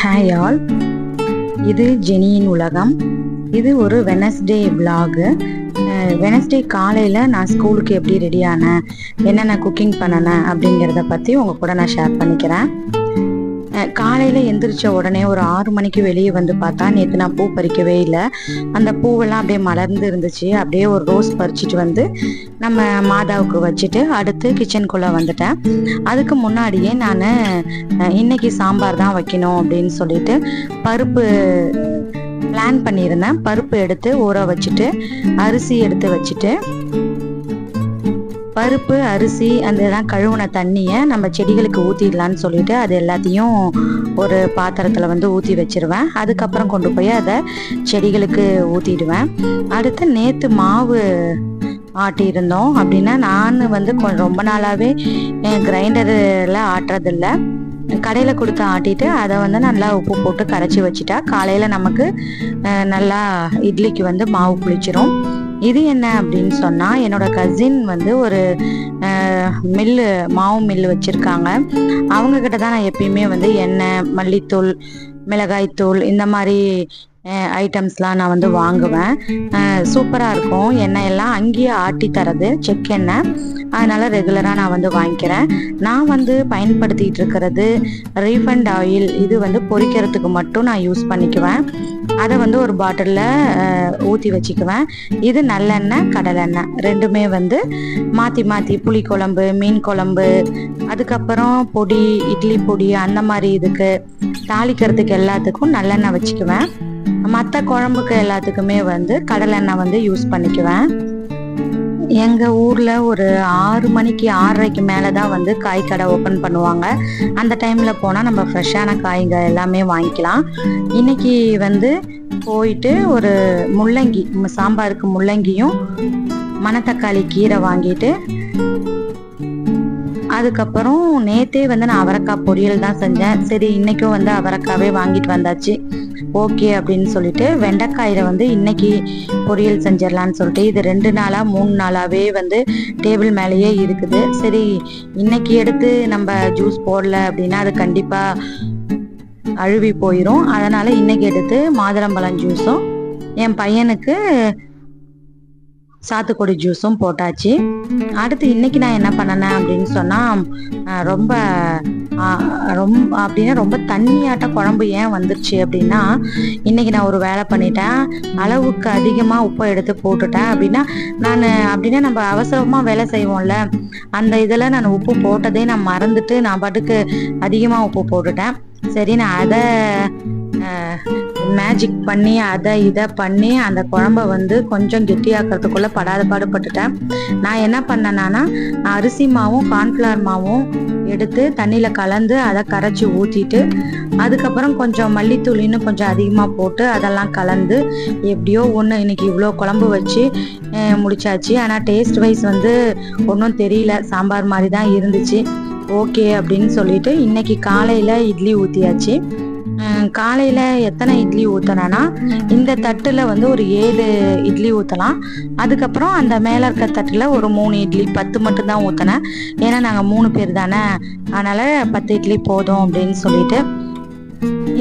Hi all இது ஜெனியின் உலகம். இது ஒரு வெனஸ்டே விலாகு வெனஸ்டே காலையில் நான் ஸ்கூலுக்கு எப்படி ரெடி ஆனேன் என்னென்ன குக்கிங் பண்ணினேன் அப்படிங்கிறத பற்றி உங்கள் கூட நான் ஷேர் பண்ணிக்கிறேன். காலையில் எந்திரிச்ச உடனே ஒரு ஆறு மணிக்கு வெளியே வந்து பார்த்தா நேற்று நான் பூ பறிக்கவே இல்லை. அந்த பூவெல்லாம் அப்படியே மலர்ந்து இருந்துச்சு. அப்படியே ஒரு ரோஸ் பறிச்சிட்டு வந்து நம்ம மாதாவுக்கு வச்சுட்டு அடுத்து கிச்சனுக்குள்ளே வந்துட்டேன். அதுக்கு முன்னாடியே நான் இன்னைக்கு சாம்பார் தான் வைக்கணும் அப்படின்னு சொல்லிட்டு பருப்பு பிளான் பண்ணியிருந்தேன். பருப்பு எடுத்து ஊற வச்சுட்டு அரிசி எடுத்து வச்சுட்டு பருப்பு அரிசி அந்த இதெல்லாம் கழுவுன தண்ணியை நம்ம செடிகளுக்கு ஊற்றிடலான்னு சொல்லிட்டு அது எல்லாத்தையும் ஒரு பாத்திரத்தில் வந்து ஊற்றி வச்சிருவேன். அதுக்கப்புறம் கொண்டு போய் அதை செடிகளுக்கு ஊற்றிடுவேன் அடுத்து நேற்று மாவு ஆட்டியிருந்தோம். அப்படின்னா நான் வந்து கொ- ரொம்ப நாளாகவே கிரைண்டரில் ஆட்டுறதில்ல. கடையில் கொடுத்து ஆட்டிட்டு அதை வந்து நல்லா உப்பு போட்டு கரைச்சி வச்சுட்டா காலையில் நமக்கு நல்லா இட்லிக்கு வந்து மாவு புளிச்சிரும். இது என்ன அப்படின்னு சொன்னால் என்னோட கசின் வந்து ஒரு மில்லு மாவு மில்லு வச்சுருக்காங்க. அவங்க கிட்ட தான் நான் எப்பயுமே வந்து எண்ணெய் மல்லித்தூள் மிளகாய்த்தூள் இந்த மாதிரி ஐட்டம்ஸ்லாம் நான் வந்து வாங்குவேன். சூப்பராக இருக்கும். எண்ணெய் எல்லாம் அங்கேயே ஆட்டி தரது செக் எண்ணெய். அதனால ரெகுலராக நான் வந்து வாங்கிக்கிறேன். நான் வந்து பயன்படுத்திகிட்டு இருக்கிறது ரீஃபண்ட் ஆயில் இது வந்து பொரிக்கிறதுக்கு மட்டும் நான் யூஸ் பண்ணிக்குவேன். அதை வந்து ஒரு பாட்டிலில் ஊற்றி வச்சுக்குவேன். இது நல்லெண்ணெய் கடலெண்ணெய் ரெண்டுமே வந்து மாற்றி மாற்றி புளிக்குழம்பு மீன் குழம்பு அதுக்கப்புறம் பொடி இட்லி பொடி அந்த மாதிரி இதுக்கு தாளிக்கிறதுக்கு எல்லாத்துக்கும் நல்லெண்ணெய் வச்சுக்குவேன். மற்ற குழம்புக்கு எல்லாத்துக்குமே வந்து கடலெண்ணெய் வந்து யூஸ் பண்ணிக்குவேன். எங்கள் ஊரில் ஒரு ஆறு மணிக்கு ஆறரைக்கு மேலே தான் வந்து காய் கடை ஓப்பன் பண்ணுவாங்க. அந்த டைமில் போனால் நம்ம ஃப்ரெஷ்ஷான காய்ங்க எல்லாமே வாங்கிக்கலாம். இன்னைக்கு வந்து போயிட்டு ஒரு முள்ளங்கி சாம்பாருக்கு முள்ளங்கியும் மணத்தக்காளி கீரை வாங்கிட்டு அதுக்கப்புறம் நேத்தே வந்து நான் அவரைக்காய் பொரியல் தான் செஞ்சேன். சரி இன்னைக்கும் வந்து அவரைக்காவே வாங்கிட்டு வந்தாச்சு. ஓகே அப்படின்னு சொல்லிட்டு வெண்டைக்காயில வந்து இன்னைக்கு பொரியல் செஞ்சிடலான்னு சொல்லிட்டு இது ரெண்டு நாளா மூணு நாளாவே வந்து டேபிள் மேலேயே இருக்குது. சரி இன்னைக்கு எடுத்து நம்ம ஜூஸ் போடல அப்படின்னா அது கண்டிப்பா அழுவி போயிடும் அதனால இன்னைக்கு எடுத்து மாதுளம்பழம் ஜூஸும் என் பையனுக்கு சாத்துக்குடி ஜூஸும் போட்டாச்சு. அடுத்து இன்னைக்கு நான் என்ன பண்ணனேன் அப்படின்னு சொன்னா ரொம்ப ரொம்ப அப்படின்னா ரொம்ப தண்ணியாட்ட குழம்பு ஏன் வந்துருச்சு அப்படின்னா இன்னைக்கு நான் ஒரு வேலை பண்ணிட்டேன் அளவுக்கு அதிகமாக உப்பை எடுத்து போட்டுட்டேன் அப்படின்னா நான் அப்படின்னா நம்ம அவசரமாக வேலை செய்வோம்ல அந்த இதில் நான் உப்பு போட்டதே நான் மறந்துட்டு நான் பாட்டுக்கு அதிகமாக உப்பு போட்டுட்டேன். சரி நான் அதை மேஜிக் பண்ணி அதை இதை பண்ணி அந்த குழம்ப வந்து கொஞ்சம் கெட்டியாக்கிறதுக்குள்ள படாத பாடுபட்டுட்டேன். நான் என்ன பண்ணேன்னா அரிசி மாவும் கார்ன்ஃப்ளவர் மாவும் எடுத்து தண்ணியில் கலந்து அதை கரைச்சி ஊற்றிட்டு அதுக்கப்புறம் கொஞ்சம் மல்லித்தூள் இன்னும் கொஞ்சம் அதிகமாக போட்டு அதெல்லாம் கலந்து எப்படியோ ஒன்று இன்னைக்கு இவ்வளோ குழம்பு வச்சு முடிச்சாச்சு. ஆனால் டேஸ்ட் வைஸ் வந்து ஒன்றும் தெரியல. சாம்பார் மாதிரி தான் இருந்துச்சு. ஓகே அப்படின்னு சொல்லிட்டு இன்னைக்கு காலையில் இட்லி ஊற்றியாச்சு காலையில் எத்தனை இட்லி ஊற்றணும்னா இந்த தட்டில் வந்து ஒரு ஏழு இட்லி ஊற்றலாம் அதுக்கப்புறம் அந்த மேலே இருக்க தட்டில் ஒரு மூணு இட்லி பத்து மட்டும்தான் ஊற்றினேன் ஏன்னா நாங்கள் மூணு பேர் தானே. அதனால் பத்து இட்லி போதும் அப்படின்னு சொல்லிட்டு.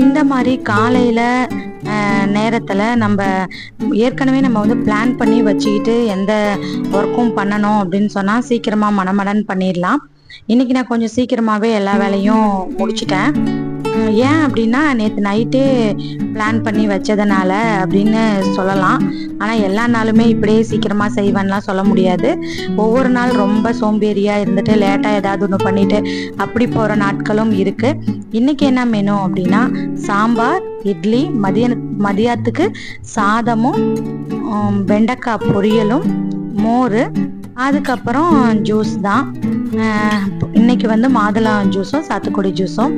இந்த மாதிரி காலையில் நேரத்தில் நம்ம ஏற்கனவே நம்ம வந்து பிளான் பண்ணி வச்சுக்கிட்டு எந்த ஒர்க்கும் பண்ணணும் அப்படின்னு சொன்னால் சீக்கிரமாக மனமடன் பண்ணிடலாம். இன்னைக்கு நான் கொஞ்சம் சீக்கிரமாகவே எல்லா வேலையும் முடிச்சிட்டேன். ஏன் அப்படின்னா நேற்று நைட்டே பிளான் பண்ணி வச்சதுனால அப்படின்னு சொல்லலாம். ஆனால் எல்லா நாளுமே இப்படியே சீக்கிரமாக செய்வேன்லாம் சொல்ல முடியாது. ஒவ்வொரு நாள் ரொம்ப சோம்பேறியாக இருந்துட்டு லேட்டாக ஏதாவது ஒன்று பண்ணிட்டு அப்படி போகிற நாட்களும் இருக்குது இன்னைக்கு என்ன மெனு அப்படின்னா சாம்பார் இட்லி மதிய மதியத்துக்கு சாதமும் வெண்டைக்காய் பொரியலும் மோர் அதுக்கப்புறம் ஜூஸ் தான். இன்னைக்கு வந்து மாதுளம் ஜூஸும் சாத்துக்குடி ஜூஸும்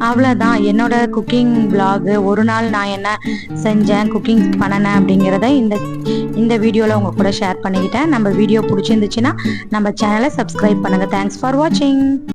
அவ்வளோதான் என்னோட குக்கிங் பிளாகு ஒரு நாள் நான் என்ன செஞ்சேன் குக்கிங் பண்ணினேன் அப்படிங்கிறத இந்த இந்த வீடியோவில் உங்கள் கூட ஷேர் பண்ணிக்கிட்டேன். நம்ம வீடியோ பிடிச்சிருந்துச்சுன்னா நம்ம சேனலை சப்ஸ்கிரைப் பண்ணுங்கள் தேங்க்ஸ் ஃபார் வாட்சிங்